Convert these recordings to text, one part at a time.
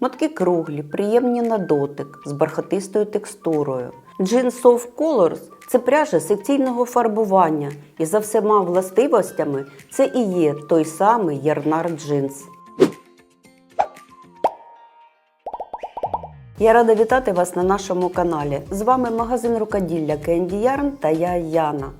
Мотки круглі, приємні на дотик, з бархатистою текстурою. Jeans Soft Colors – це пряжа секційного фарбування, і за всіма властивостями це і є той самий ярнар джинс. Я рада вітати вас на нашому каналі. З вами магазин рукоділля Candy Yarn та я Яна.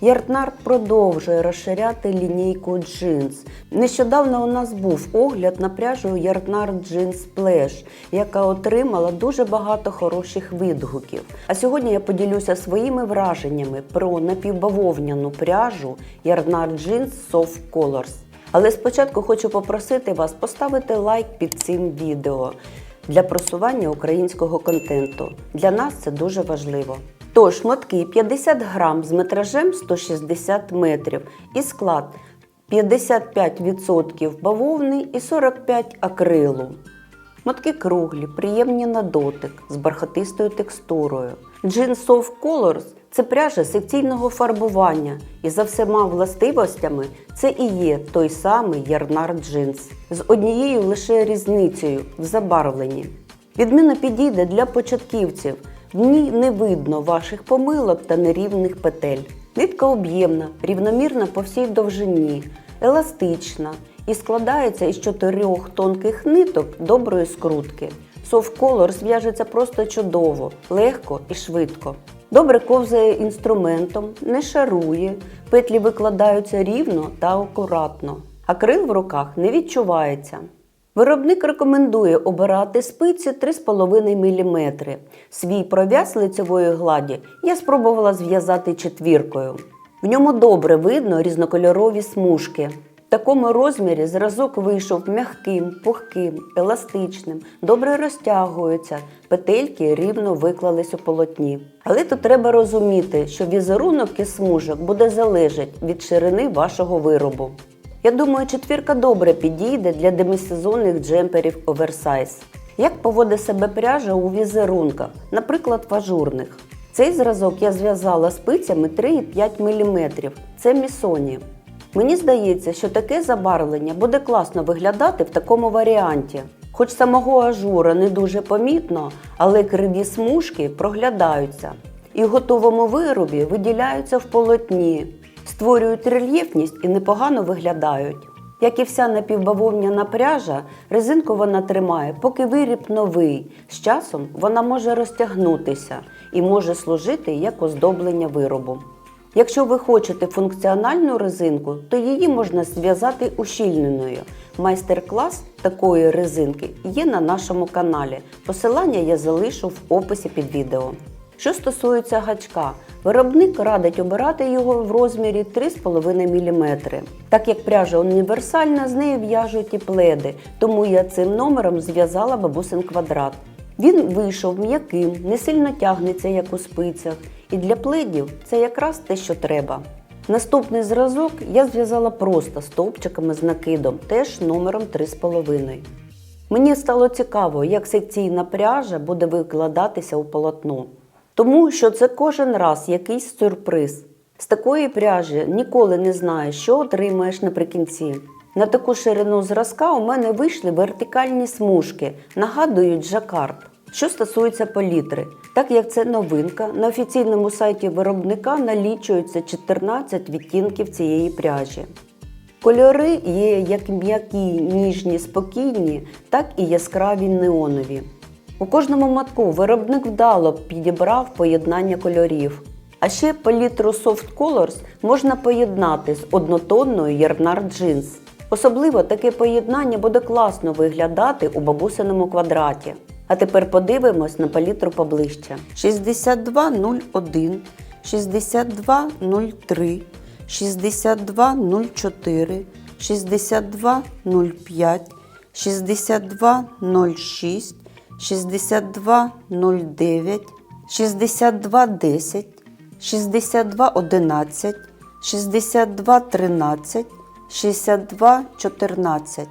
Ярнард продовжує розширяти лінійку джинс. Нещодавно у нас був огляд на пряжу Ярнард Jeans Splash, яка отримала дуже багато хороших відгуків. А сьогодні я поділюся своїми враженнями про напівбавовняну пряжу Ярнард Jeans Soft Colors. Але спочатку хочу попросити вас поставити лайк під цим відео для просування українського контенту. Для нас це дуже важливо. Тож, мотки 50 грам з метражем 160 метрів і склад 55% бавовни і 45% акрилу. Мотки круглі, приємні на дотик, з бархатистою текстурою. Jeans Soft Colors – це пряжа секційного фарбування, і за всіма властивостями це і є той самий ярнар джинс з однією лише різницею в забарвленні. Відмінно підійде для початківців. В ній не видно ваших помилок та нерівних петель. Нитка об'ємна, рівномірна по всій довжині, еластична і складається із чотирьох тонких ниток доброї скрутки. Color зв'яжеться просто чудово, легко і швидко. Добре ковзає інструментом, не шарує, петлі викладаються рівно та акуратно. Акрил в руках не відчувається. Виробник рекомендує обирати спиці 3,5 мм. Свій пров'яз лицевої гладі я спробувала зв'язати четвіркою. В ньому добре видно різнокольорові смужки. В такому розмірі зразок вийшов м'яким, пухким, еластичним, добре розтягується, петельки рівно виклались у полотні. Але тут треба розуміти, що візерунок із смужок буде залежати від ширини вашого виробу. Я думаю, четвірка добре підійде для демисезонних джемперів оверсайз. Як поводить себе пряжа у візерунках, наприклад, в ажурних. Цей зразок я зв'язала спицями 3,5 мм. Це місоні. Мені здається, що таке забарвлення буде класно виглядати в такому варіанті. Хоч самого ажура не дуже помітно, але криві смужки проглядаються. І в готовому виробі виділяються в полотні, створюють рельєфність і непогано виглядають. Як і вся напівбавовняна пряжа, резинку вона тримає, поки виріб новий. З часом вона може розтягнутися і може служити як оздоблення виробу. Якщо ви хочете функціональну резинку, то її можна зв'язати ущільненою. Майстер-клас такої резинки є на нашому каналі. Посилання я залишу в описі під відео. Що стосується гачка, виробник радить обирати його в розмірі 3,5 мм. Так як пряжа універсальна, з нею в'яжуть і пледи, тому я цим номером зв'язала бабусин квадрат. Він вийшов м'яким, не сильно тягнеться, як у спицях, і для пледів це якраз те, що треба. Наступний зразок я зв'язала просто стовпчиками з накидом, теж номером 3,5. Мені стало цікаво, як секційна пряжа буде викладатися у полотно. Тому що це кожен раз якийсь сюрприз. З такої пряжі ніколи не знаєш, що отримаєш наприкінці. На таку ширину зразка у мене вийшли вертикальні смужки, нагадують жакард. Що стосується палітри, так як це новинка, на офіційному сайті виробника налічується 14 відтінків цієї пряжі. Кольори є як м'які, ніжні, спокійні, так і яскраві неонові. У кожному матку виробник вдало підібрав поєднання кольорів. А ще палітру Soft Colors можна поєднати з однотонною Ярнар Jeans. Особливо таке поєднання буде класно виглядати у бабусиному квадраті. А тепер подивимось на палітру поближче. 6201, 6203, 6204, 6205, 6206, 6209, 6210, 6211, 6213, 6214.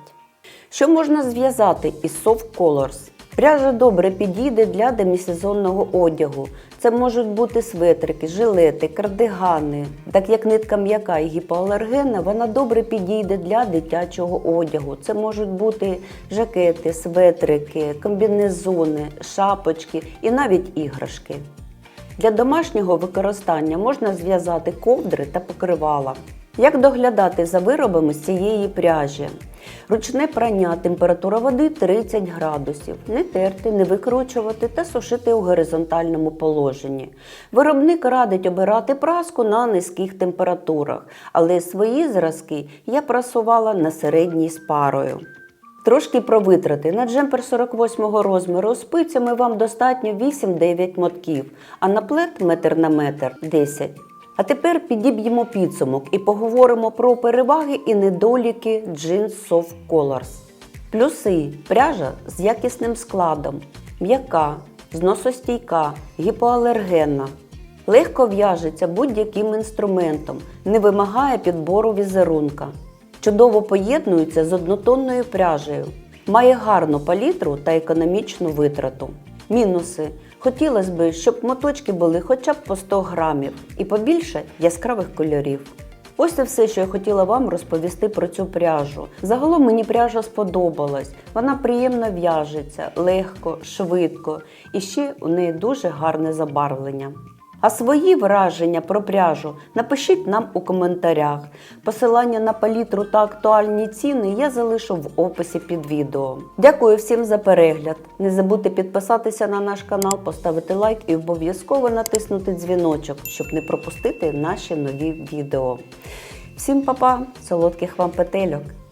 Що можна зв'язати із Soft Colors? Пряжа добре підійде для демісезонного одягу. Це можуть бути светрики, жилети, кардигани. Так як нитка м'яка і гіпоалергенна, вона добре підійде для дитячого одягу. Це можуть бути жакети, светрики, комбінезони, шапочки і навіть іграшки. Для домашнього використання можна зв'язати ковдри та покривала. Як доглядати за виробами з цієї пряжі? Ручне прання, температура води 30 градусів. Не терти, не викручувати та сушити у горизонтальному положенні. Виробник радить обирати праску на низьких температурах, але свої зразки я прасувала на середній з парою. Трошки про витрати. На джемпер 48 розміру спицями вам достатньо 8-9 мотків, а на плед метр на метр 10. А тепер підіб'ємо підсумок і поговоримо про переваги і недоліки Jeans Soft Colors. Плюси пряжа з якісним складом, м'яка, зносостійка, гіпоалергенна. Легко в'яжеться будь-яким інструментом, не вимагає підбору візерунка. Чудово поєднується з однотонною пряжею. Має гарну палітру та економічну витрату. Мінуси. Хотілося б, щоб моточки були хоча б по 100 грамів і побільше яскравих кольорів. Ось це все, що я хотіла вам розповісти про цю пряжу. Загалом мені пряжа сподобалась. Вона приємно в'яжеться, легко, швидко і ще у неї дуже гарне забарвлення. А свої враження про пряжу напишіть нам у коментарях. Посилання на палітру та актуальні ціни я залишу в описі під відео. Дякую всім за перегляд. Не забудьте підписатися на наш канал, поставити лайк і обов'язково натиснути дзвіночок, щоб не пропустити наші нові відео. Всім па-па, солодких вам петельок!